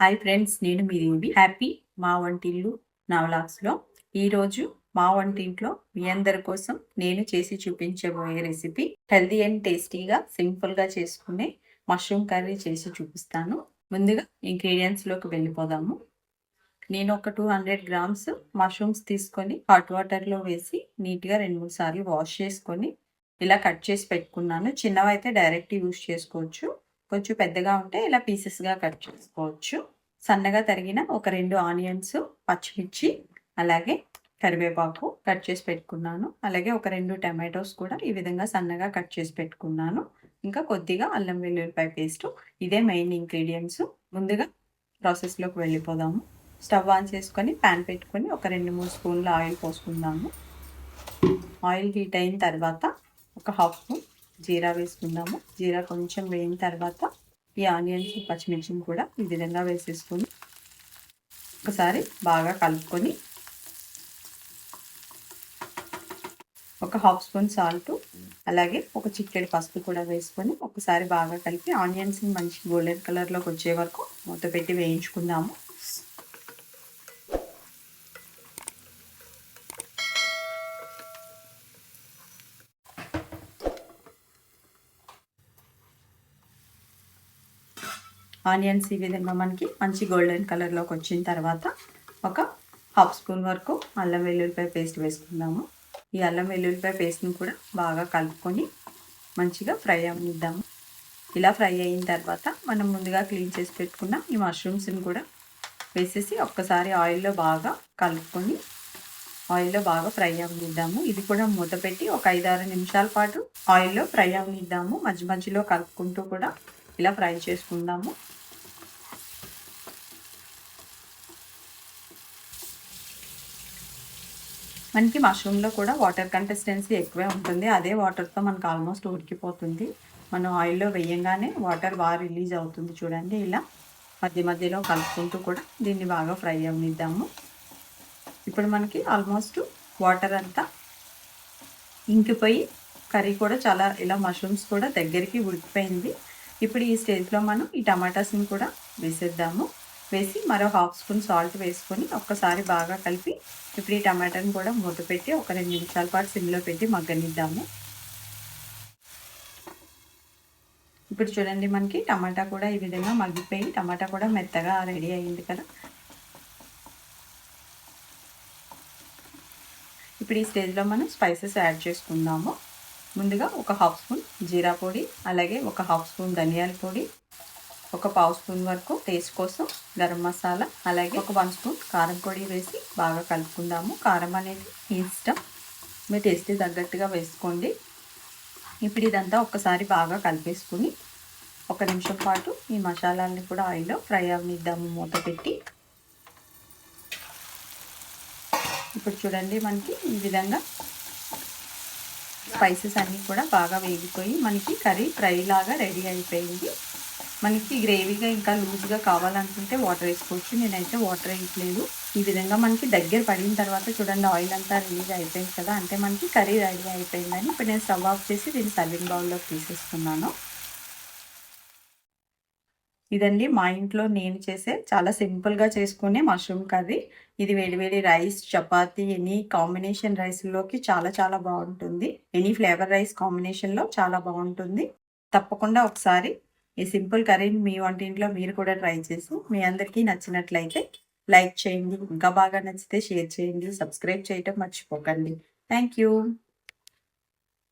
Hi friends నేను మీ దేవి. Happy మా వంటిల్లు నవలాక్స్లో ఈరోజు మా వంటింట్లో మీ అందరి కోసం నేను చేసి చూపించబోయే రెసిపీ హెల్దీ అండ్ టేస్టీగా సింపుల్గా చేసుకునే మష్రూమ్ కర్రీ చేసి చూపిస్తాను. ముందుగా ఇంగ్రీడియంట్స్లోకి వెళ్ళిపోదాము. నేను ఒక టూ హండ్రెడ్ గ్రామ్స్ మష్రూమ్స్ తీసుకొని హాట్ వాటర్లో వేసి నీట్గా రెండు మూడు సార్లు వాష్ చేసుకొని ఇలా కట్ చేసి పెట్టుకున్నాను. చిన్నవైతే డైరెక్ట్ యూస్ చేసుకోవచ్చు. కొంచెం పెద్దగా ఉంటే ఇలా పీసెస్గా కట్ చేసుకోవచ్చు. సన్నగా తరిగిన ఒక రెండు ఆనియన్స్ పచ్చిమిర్చి అలాగే కరివేపాకు కట్ చేసి పెట్టుకున్నాను. అలాగే ఒక రెండు టమాటోస్ కూడా ఈ విధంగా సన్నగా కట్ చేసి పెట్టుకున్నాను. ఇంకా కొద్దిగా అల్లం వెల్లుల్లిపాయ పేస్ట్ ఇదే మెయిన్ ఇంగ్రీడియంట్స్. ముందుగా ప్రాసెస్లోకి వెళ్ళిపోదాము. స్టవ్ ఆన్ చేసుకొని ప్యాన్ పెట్టుకొని ఒక రెండు మూడు స్పూన్ల ఆయిల్ పోసుకుందాము. ఆయిల్ హీట్ అయిన తర్వాత ఒక హాఫ్ స్పూన్ జీరా వేసుకుందాము. జీరా కొంచెం వేయిన తర్వాత ఈ ఆనియన్స్ పచ్చిమిర్చిని కూడా ఈ విధంగా వేసేసుకొని ఒకసారి బాగా కలుపుకొని ఒక హాఫ్ స్పూన్ సాల్ట్ అలాగే ఒక చిక్కడి పసుపు కూడా వేసుకొని ఒకసారి బాగా కలిపి ఆనియన్స్ని మంచి గోల్డెన్ కలర్లోకి వచ్చే వరకు మూత పెట్టి వేయించుకుందాము. ఆనియన్స్ ఈ విధంగా మనకి మంచి గోల్డెన్ కలర్లోకి వచ్చిన తర్వాత ఒక హాఫ్ స్పూన్ వరకు అల్లం వెల్లుల్లిపాయ పేస్ట్ వేసుకుందాము. ఈ అల్లం వెల్లుల్లిపాయ పేస్ట్ని కూడా బాగా కలుపుకొని మంచిగా ఫ్రై అవ్వనిద్దాము. ఇలా ఫ్రై అయిన తర్వాత మనం ముందుగా క్లీన్ చేసి పెట్టుకున్న ఈ మష్రూమ్స్ని కూడా వేసేసి ఒక్కసారి ఆయిల్లో బాగా కలుపుకొని ఆయిల్లో బాగా ఫ్రై అవ్వనిద్దాము. ఇది కూడా మూత పెట్టి ఒక ఐదారు నిమిషాల పాటు ఆయిల్లో ఫ్రై అవ్వనిద్దాము. మధ్య మధ్యలో కలుపుకుంటూ కూడా ఇలా ఫ్రై చేసుకుందాము. మనకి మష్రూమ్లో కూడా వాటర్ కన్సిస్టెన్సీ ఎక్కువే ఉంటుంది. అదే వాటర్తో మనకు ఆల్మోస్ట్ ఉడికిపోతుంది. మనం ఆయిల్లో వేయంగానే వాటర్ బాగా రిలీజ్ అవుతుంది చూడండి ఇలా. మధ్య మధ్యలో కలుపుకుంటూ కూడా దీన్ని బాగా ఫ్రై అవనిద్దాము. ఇప్పుడు మనకి ఆల్మోస్ట్ వాటర్ అంతా ఇంకిపోయి కర్రీ కూడా చాలా ఇలా మష్రూమ్స్ కూడా దగ్గరికి ఉడికిపోయింది. ఇప్పుడు ఈ స్టేజ్లో మనం ఈ టమాటాస్ని కూడా వేసేద్దాము. వేసి మరో హాఫ్ స్పూన్ సాల్ట్ వేసుకొని ఒక్కసారి బాగా కలిపి ఇప్పుడు ఈ టమాటాని కూడా మూత పెట్టి ఒక రెండు నిమిషాల పాటు సిమ్లో పెట్టి మగ్గనిద్దాము. ఇప్పుడు చూడండి మనకి టమాటా కూడా ఈ విధంగా మగ్గిపోయి టమాటా కూడా మెత్తగా రెడీ అయింది కదా. ఇప్పుడు ఈ స్టేజ్లో మనం స్పైసెస్ యాడ్ చేసుకుందాము. ముందుగా ఒక హాఫ్ స్పూన్ జీరా పొడి అలాగే ఒక హాఫ్ స్పూన్ ధనియాల పొడి ఒక పావు స్పూన్ వరకు టేస్ట్ కోసం గరం మసాలా అలాగే ఒక వన్ స్పూన్ కారం పొడి వేసి బాగా కలుపుకుందాము. కారం అనేది మీ ఇష్టం. మీ టేస్ట్ తగ్గట్టుగా వేసుకోండి. ఇప్పుడు ఇదంతా ఒక్కసారి బాగా కలిపేసుకుని ఒక నిమిషం పాటు ఈ మసాలాలని కూడా ఆయిల్లో ఫ్రై అవనిద్దాము మూత పెట్టి. ఇప్పుడు చూడండి మనకి ఈ విధంగా స్పైసెస్ అన్నీ కూడా బాగా వేగిపోయి మనకి కర్రీ ఫ్రై లాగా రెడీ అయిపోయింది. మనకి గ్రేవీగా ఇంకా లూజ్గా కావాలనుకుంటే వాటర్ వేసుకోవచ్చు. నేనైతే వాటర్ వేయట్లేదు. ఈ విధంగా మనకి దగ్గర పడిన తర్వాత చూడండి ఆయిల్ అంతా రిలీజ్ అయిపోయింది కదా అంటే మనకి కర్రీ రెడీ అయిపోయిందని ఇప్పుడు నేను స్టవ్ ఆఫ్ చేసి దీన్ని సర్వింగ్ బౌల్లోకి తీసేసుకున్నాను. ఇదండి మా ఇంట్లో నేను చేసే చాలా సింపుల్గా చేసుకునే మష్రూమ్ కర్రీ. ఇది వేడివేడి రైస్ చపాతి ఎనీ కాంబినేషన్ రైస్లోకి చాలా చాలా బాగుంటుంది. ఎనీ ఫ్లేవర్ రైస్ కాంబినేషన్లో చాలా బాగుంటుంది. తప్పకుండా ఒకసారి ఈ సింపుల్ కర్రీని మీ వంటింట్లో మీరు కూడా ట్రై చేసి మీ అందరికీ నచ్చినట్లయితే లైక్ చేయండి. ఇంకా బాగా నచ్చితే షేర్ చేయండి. సబ్స్క్రైబ్ చేయటం మర్చిపోకండి. Thank you.